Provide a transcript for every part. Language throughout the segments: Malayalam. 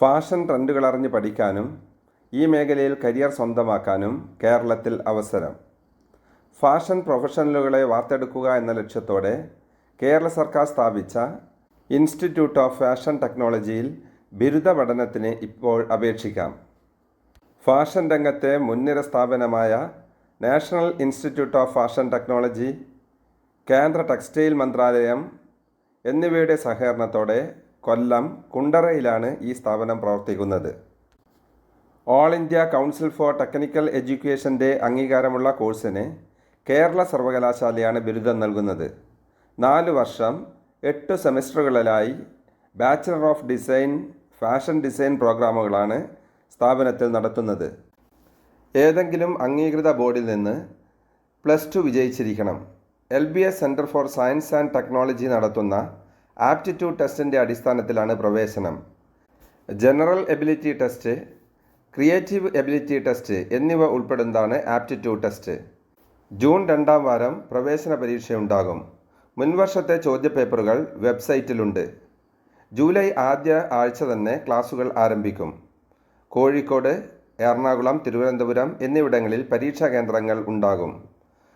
ഫാഷൻ ട്രെൻഡുകൾ അറിഞ്ഞ് പഠിക്കാനും ഈ മേഖലയിൽ കരിയർ സ്വന്തമാക്കാനും കേരളത്തിൽ അവസരം. ഫാഷൻ പ്രൊഫഷണലുകളെ വാർത്തെടുക്കുക എന്ന ലക്ഷ്യത്തോടെ കേരള സർക്കാർ സ്ഥാപിച്ച ഇൻസ്റ്റിറ്റ്യൂട്ട് ഓഫ് ഫാഷൻ ടെക്നോളജിയിൽ ബിരുദ പഠനത്തിന് ഇപ്പോൾ അപേക്ഷിക്കാം. ഫാഷൻ രംഗത്തെ മുൻനിര സ്ഥാപനമായ national institute of fashion technology കേന്ദ്ര ടെക്സ്റ്റൈൽ മന്ത്രാലയം എന്നിവയുടെ സഹകരണത്തോടെ കൊല്ലം കുണ്ടറയിലാണ് ഈ സ്ഥാപനം പ്രവർത്തിക്കുന്നത്. All India council for technical എഡ്യൂക്കേഷന്റെ അംഗീകാരമുള്ള കോഴ്സിന് കേരള സർവകലാശാലയാണ് ബിരുദം നൽകുന്നത്. നാല് വർഷം എട്ട് സെമിസ്റ്ററുകളിലായി bachelor of design fashion design പ്രോഗ്രാമുകളാണ് സ്ഥാപനത്തിൽ നടത്തുന്നത്. ഏതെങ്കിലും അംഗീകൃത ബോർഡിൽ നിന്ന് plus two വിജയിച്ചിരിക്കണം. L B S centre for science and technology നടത്തുന്ന ആപ്റ്റിറ്റ്യൂഡ് ടെസ്റ്റിന്റെ അടിസ്ഥാനത്തിലാണ് പ്രവേശനം. General ability test creative ability test എന്നിവ ഉൾപ്പെടുന്നതാണ് ആപ്റ്റിറ്റ്യൂഡ് ടെസ്റ്റ്. ജൂൺ രണ്ടാം വാരം പ്രവേശന പരീക്ഷയുണ്ടാകും മുൻവർഷത്തെ ചോദ്യപേപ്പറുകൾ വെബ്സൈറ്റിലുണ്ട്. ജൂലൈ ആദ്യ ആഴ്ച തന്നെ ക്ലാസുകൾ ആരംഭിക്കും. കോഴിക്കോട് എറണാകുളം തിരുവനന്തപുരം എന്നിവിടങ്ങളിൽ പരീക്ഷാ കേന്ദ്രങ്ങൾ ഉണ്ടാകും.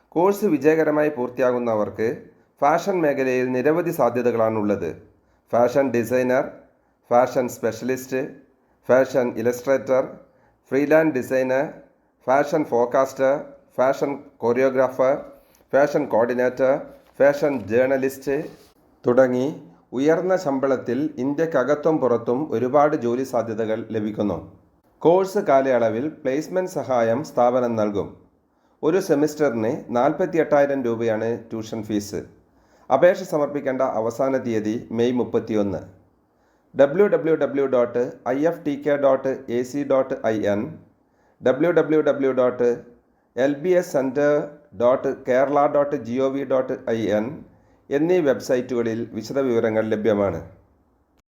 കോഴ്സ് വിജയകരമായി പൂർത്തിയാകുന്നവർക്ക് ഫാഷൻ മേഖലയിൽ നിരവധി സാധ്യതകളാണുള്ളത്. Fashion designer fashion specialist fashion illustrator freelance designer fashion forecaster fashion choreographer fashion coordinator fashion journalist തുടങ്ങി ഉയർന്ന ശമ്പളത്തിൽ ഇന്ത്യക്കകത്തും പുറത്തും ഒരുപാട് ജോലി സാധ്യതകൾ ലഭിക്കുന്നു. കോഴ്സ് കാലയളവിൽ പ്ലേസ്മെന്റ് സഹായം സ്ഥാപനം നൽകും. ഒരു സെമിസ്റ്ററിന് നാൽപ്പത്തി എട്ടായിരം രൂപയാണ് ട്യൂഷൻ ഫീസ്. അപേക്ഷ സമർപ്പിക്കേണ്ട അവസാന തീയതി മെയ് മുപ്പത്തിയൊന്ന്. W W W dot I F T K dot A C dot I N W W W dot L B S centre dot Kerala dot G O V dot I N എന്നീ വെബ്സൈറ്റുകളിൽ വിശദവിവരങ്ങൾ ലഭ്യമാണ്.